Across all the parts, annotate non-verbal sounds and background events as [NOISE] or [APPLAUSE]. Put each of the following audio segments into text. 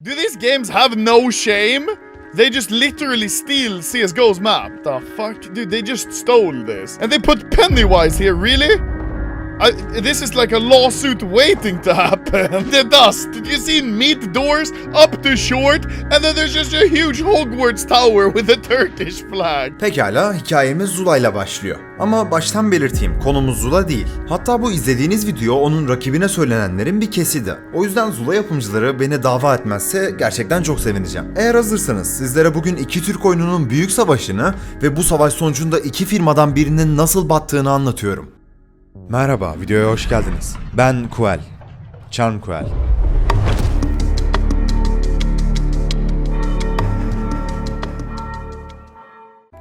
Do these games have no shame? They just literally steal CSGO's map. The fuck? Dude, they just stole this. And they put Pennywise here, really? I, this is like a lawsuit waiting to happen. [LAUGHS] the dust. Did you see meat doors up to short? And then there's just a huge Hogwarts tower [LAUGHS] with a Turkish flag. Pekala hikayemiz Zula ile başlıyor. Ama baştan belirteyim konumuz Zula değil. Hatta bu izlediğiniz video onun rakibine söylenenlerin bir kesidi. O yüzden Zula yapımcıları beni dava etmezse gerçekten çok sevineceğim. Eğer hazırsanız sizlere bugün iki Türk oyununun büyük savaşını ve bu savaş sonucunda iki firmadan birinin nasıl battığını anlatıyorum. Merhaba, videoya hoş geldiniz. Ben Kuel. Charm Kuel.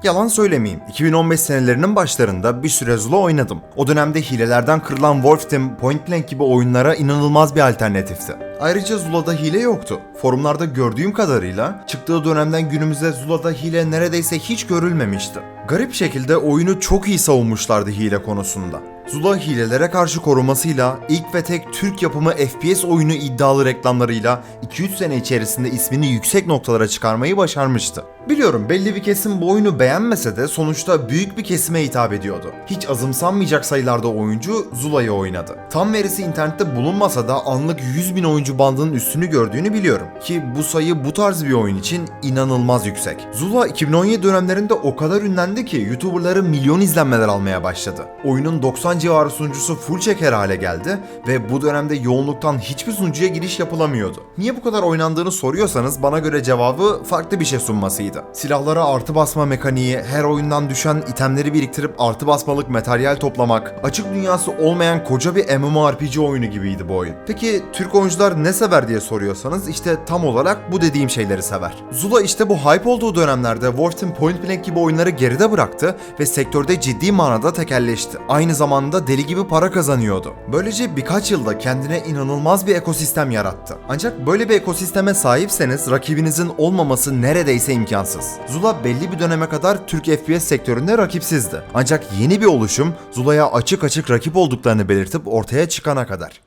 Yalan söylemeyeyim. 2015 senelerinin başlarında bir süre Zula oynadım. O dönemde hilelerden kırılan Wolf Point Blank gibi oyunlara inanılmaz bir alternatifti. Ayrıca Zula'da hile yoktu. Forumlarda gördüğüm kadarıyla çıktığı dönemden günümüze Zula'da hile neredeyse hiç görülmemişti. Garip şekilde oyunu çok iyi savunmuşlardı hile konusunda. Zula hilelere karşı korumasıyla ilk ve tek Türk yapımı FPS oyunu iddialı reklamlarıyla 2-3 sene içerisinde ismini yüksek noktalara çıkarmayı başarmıştı. Biliyorum belli bir kesim bu oyunu beğenmese de sonuçta büyük bir kesime hitap ediyordu. Hiç azımsanmayacak sayılarda oyuncu Zula'yı oynadı. Tam verisi internette bulunmasa da anlık 100 bin oyuncu bandının üstünü gördüğünü biliyorum. Ki bu sayı bu tarz bir oyun için inanılmaz yüksek. Zula 2017 dönemlerinde o kadar ünlendi ki YouTuber'ları milyon izlenmeler almaya başladı. Oyunun 90 civarı sunucusu full çeker hale geldi ve bu dönemde yoğunluktan hiçbir sunucuya giriş yapılamıyordu. Niye bu kadar oynandığını soruyorsanız bana göre cevabı farklı bir şey sunmasıydı. Silahlara artı basma mekaniği, her oyundan düşen itemleri biriktirip artı basmalık materyal toplamak, açık dünyası olmayan koca bir MMORPG oyunu gibiydi bu oyun. Peki Türk oyuncular ne sever diye soruyorsanız işte tam olarak bu dediğim şeyleri sever. Zula işte bu hype olduğu dönemlerde Wolf Team Point Blank gibi oyunları geride bıraktı ve sektörde ciddi manada tekelleşti. Aynı zamanda deli gibi para kazanıyordu. Böylece birkaç yılda kendine inanılmaz bir ekosistem yarattı. Ancak böyle bir ekosisteme sahipseniz rakibinizin olmaması neredeyse imkansız. Zula belli bir döneme kadar Türk FPS sektöründe rakipsizdi. Ancak yeni bir oluşum Zula'ya açık açık rakip olduklarını belirtip ortaya çıkana kadar.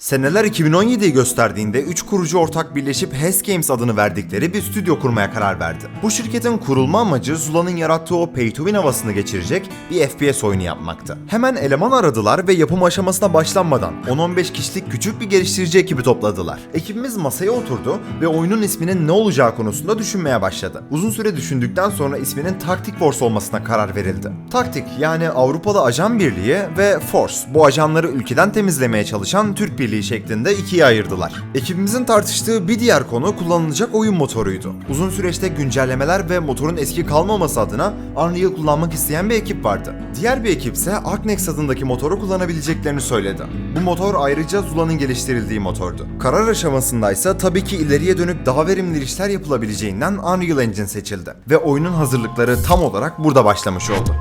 Seneler 2017'yi gösterdiğinde 3 kurucu ortak birleşip HES Games adını verdikleri bir stüdyo kurmaya karar verdi. Bu şirketin kurulma amacı Zula'nın yarattığı o pay to win havasını geçirecek bir FPS oyunu yapmaktı. Hemen eleman aradılar ve yapım aşamasına başlanmadan 10-15 kişilik küçük bir geliştirici ekibi topladılar. Ekibimiz masaya oturdu ve oyunun isminin ne olacağı konusunda düşünmeye başladı. Uzun süre düşündükten sonra isminin Tactic Force olmasına karar verildi. Taktik yani Avrupalı Ajan Birliği ve Force bu ajanları ülkeden temizlemeye çalışan Türk Birliği şeklinde ikiye ayırdılar. Ekibimizin tartıştığı bir diğer konu kullanılacak oyun motoruydu. Uzun süreçte güncellemeler ve motorun eski kalmaması adına Unreal kullanmak isteyen bir ekip vardı. Diğer bir ekip ise Arknex adındaki motoru kullanabileceklerini söyledi. Bu motor ayrıca Zula'nın geliştirildiği motordu. Karar aşamasındaysa tabii ki ileriye dönük daha verimli işler yapılabileceğinden Unreal Engine seçildi. Ve oyunun hazırlıkları tam olarak burada başlamış oldu.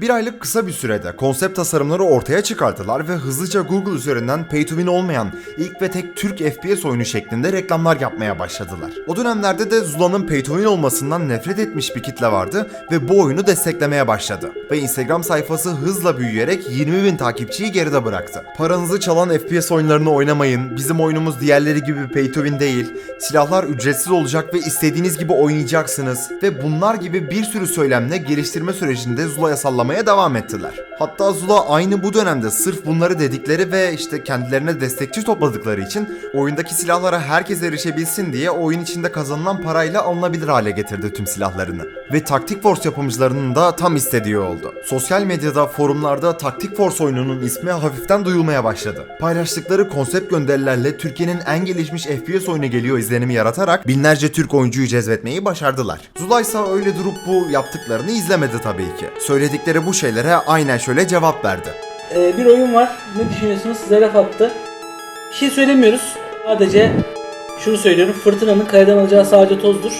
Bir aylık kısa bir sürede konsept tasarımları ortaya çıkarttılar ve hızlıca Google üzerinden pay to win olmayan ilk ve tek Türk FPS oyunu şeklinde reklamlar yapmaya başladılar. O dönemlerde de Zula'nın pay to win olmasından nefret etmiş bir kitle vardı ve bu oyunu desteklemeye başladı. Ve Instagram sayfası hızla büyüyerek 20 bin takipçiyi geride bıraktı. Paranızı çalan FPS oyunlarını oynamayın, bizim oyunumuz diğerleri gibi pay to win değil, silahlar ücretsiz olacak ve istediğiniz gibi oynayacaksınız ve bunlar gibi bir sürü söylemle geliştirme sürecinde Zula'ya sallamaya devam ettiler. Hatta Zula aynı bu dönemde sırf bunları dedikleri ve işte kendilerine destekçi topladıkları için oyundaki silahlara herkes erişebilsin diye oyun içinde kazanılan parayla alınabilir hale getirdi tüm silahlarını. Ve Tactic Force yapımcılarının da tam istediği oldu. Sosyal medyada, forumlarda Tactic Force oyununun ismi hafiften duyulmaya başladı. Paylaştıkları konsept gönderilerle Türkiye'nin en gelişmiş FPS oyunu geliyor izlenimi yaratarak binlerce Türk oyuncuyu cezbetmeyi başardılar. Zula ise öyle durup bu yaptıklarını izlemedi tabii ki. Söyledikleri bu şeylere aynen şöyle cevap verdi. Ee, bir oyun var. Ne düşünüyorsunuz? Size laf attı. Bir şey söylemiyoruz. Sadece şunu söylüyorum. Fırtınanın kayadan alacağı sadece tozdur.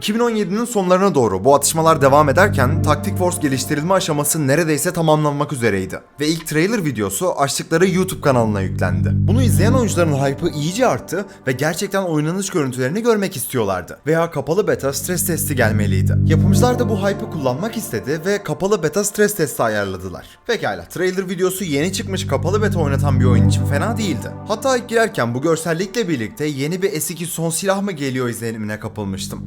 2017'nin sonlarına doğru bu atışmalar devam ederken Tactic Force geliştirilme aşaması neredeyse tamamlanmak üzereydi. Ve ilk trailer videosu açtıkları YouTube kanalına yüklendi. Bunu izleyen oyuncuların hype'ı iyice arttı ve gerçekten oynanış görüntülerini görmek istiyorlardı. Veya kapalı beta stres testi gelmeliydi. Yapımcılar da bu hype'ı kullanmak istedi ve kapalı beta stres testi ayarladılar. Pekala, trailer videosu yeni çıkmış kapalı beta oynatan bir oyun için fena değildi. Hatta ilk girerken bu görsellikle birlikte yeni bir S2 son silah mı geliyor izlenimine kapılmıştım.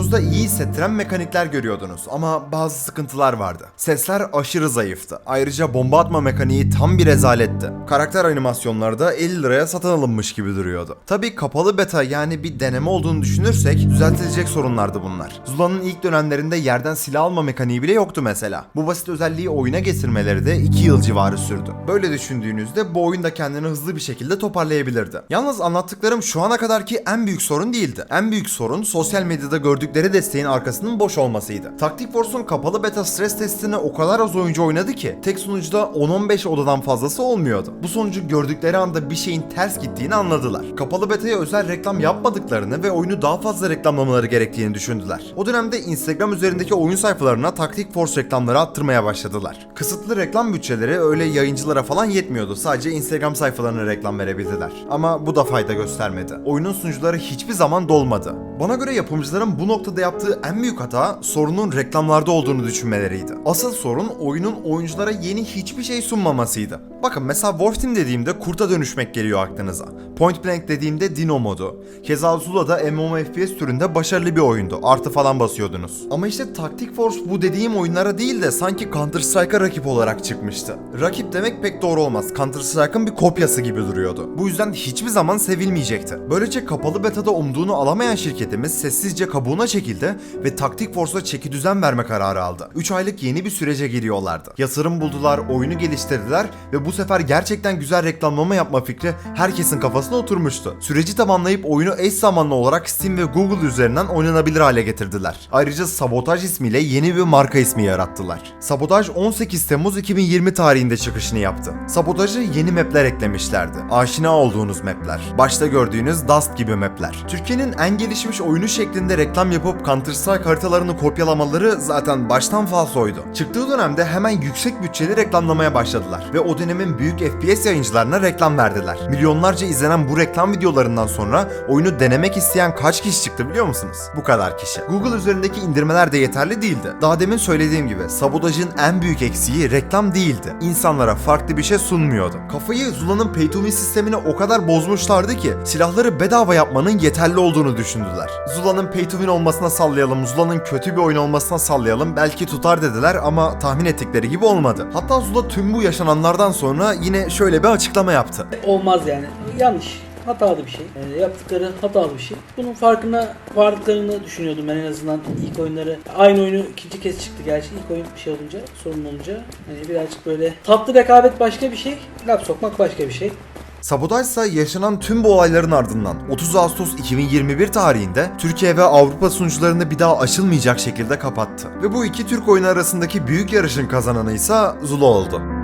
Vurduğunuzda iyi hissettiren mekanikler görüyordunuz ama bazı sıkıntılar vardı. Sesler aşırı zayıftı. Ayrıca bomba atma mekaniği tam bir rezaletti. Karakter animasyonları da 50 liraya satın alınmış gibi duruyordu. Tabi kapalı beta yani bir deneme olduğunu düşünürsek düzeltilecek sorunlardı bunlar. Zula'nın ilk dönemlerinde yerden silah alma mekaniği bile yoktu mesela. Bu basit özelliği oyuna getirmeleri de 2 yıl civarı sürdü. Böyle düşündüğünüzde bu oyun da kendini hızlı bir şekilde toparlayabilirdi. Yalnız anlattıklarım şu ana kadarki en büyük sorun değildi. En büyük sorun sosyal medyada gördükleri desteğin arkasının boş olmasıydı. Tactic Force'un kapalı beta stres testini o kadar az oyuncu oynadı ki tek sunucuda 10-15 odadan fazlası olmuyordu. Bu sonucu gördükleri anda bir şeyin ters gittiğini anladılar. Kapalı beta'ya özel reklam yapmadıklarını ve oyunu daha fazla reklamlamaları gerektiğini düşündüler. O dönemde Instagram üzerindeki oyun sayfalarına Tactic Force reklamları attırmaya başladılar. Kısıtlı reklam bütçeleri öyle yayıncılara falan yetmiyordu. Sadece Instagram sayfalarına reklam verebildiler. Ama bu da fayda göstermedi. Oyunun sunucuları hiçbir zaman dolmadı. Bana göre yapımcıların bu noktada yaptığı en büyük hata sorunun reklamlarda olduğunu düşünmeleriydi. Asıl sorun oyunun oyunculara yeni hiçbir şey sunmamasıydı. Bakın mesela Wolf Team dediğimde kurta dönüşmek geliyor aklınıza. Point Blank dediğimde Dino modu. Keza Zula'da MMOFPS türünde başarılı bir oyundu. Artı falan basıyordunuz. Ama işte Tactic Force bu dediğim oyunlara değil de sanki Counter Strike'a rakip olarak çıkmıştı. Rakip demek pek doğru olmaz. Counter Strike'ın bir kopyası gibi duruyordu. Bu yüzden hiçbir zaman sevilmeyecekti. Böylece kapalı betada umduğunu alamayan şirketimiz sessizce kabuğuna çekildi ve Tactic Force'a çeki düzen verme kararı aldı. 3 aylık yeni bir sürece giriyorlardı. Yatırım buldular, oyunu geliştirdiler ve bu sefer gerçekten güzel reklamlama yapma fikri herkesin kafasına oturmuştu. Süreci tamamlayıp oyunu eş zamanlı olarak Steam ve Google üzerinden oynanabilir hale getirdiler. Ayrıca Sabotage ismiyle yeni bir marka ismi yarattılar. Sabotage 18 Temmuz 2020 tarihinde çıkışını yaptı. Sabotage'a yeni mapler eklemişlerdi. Aşina olduğunuz mapler. Başta gördüğünüz Dust gibi mapler. Türkiye'nin en gelişmiş oyunu şeklinde reklam yapıp Counter Strike haritalarını kopyalamaları zaten baştan falsoydu. Çıktığı dönemde hemen yüksek bütçeli reklamlamaya başladılar ve o dönemin büyük FPS yayıncılarına reklam verdiler. Milyonlarca izlenen bu reklam videolarından sonra oyunu denemek isteyen kaç kişi çıktı biliyor musunuz? Bu kadar kişi. Google üzerindeki indirmeler de yeterli değildi. Daha demin söylediğim gibi sabotajın en büyük eksiği reklam değildi. İnsanlara farklı bir şey sunmuyordu. Kafayı Zula'nın pay to win sistemini o kadar bozmuşlardı ki silahları bedava yapmanın yeterli olduğunu düşündüler. Zula'nın pay to win olmasına sallayalım, Zula'nın kötü bir oyun olmasına sallayalım belki tutar dediler ama tahmin ettikleri gibi olmadı. Hatta Zula tüm bu yaşananlardan sonra yine şöyle bir açıklama yaptı. Olmaz yani. Yanlış. Hatalı bir şey. Ee, yaptıkları hatalı bir şey. Bunun farkına vardıklarını düşünüyordum ben en azından ilk oyunları. Aynı oyunu ikinci kez çıktı gerçi. İlk oyun bir şey olunca, sorun olunca. Hani birazcık böyle tatlı rekabet başka bir şey. Laf sokmak başka bir şey. Sabotaj ise yaşanan tüm bu olayların ardından 30 Ağustos 2021 tarihinde Türkiye ve Avrupa sunucularını bir daha açılmayacak şekilde kapattı. Ve bu iki Türk oyunu arasındaki büyük yarışın kazananı ise Zula oldu.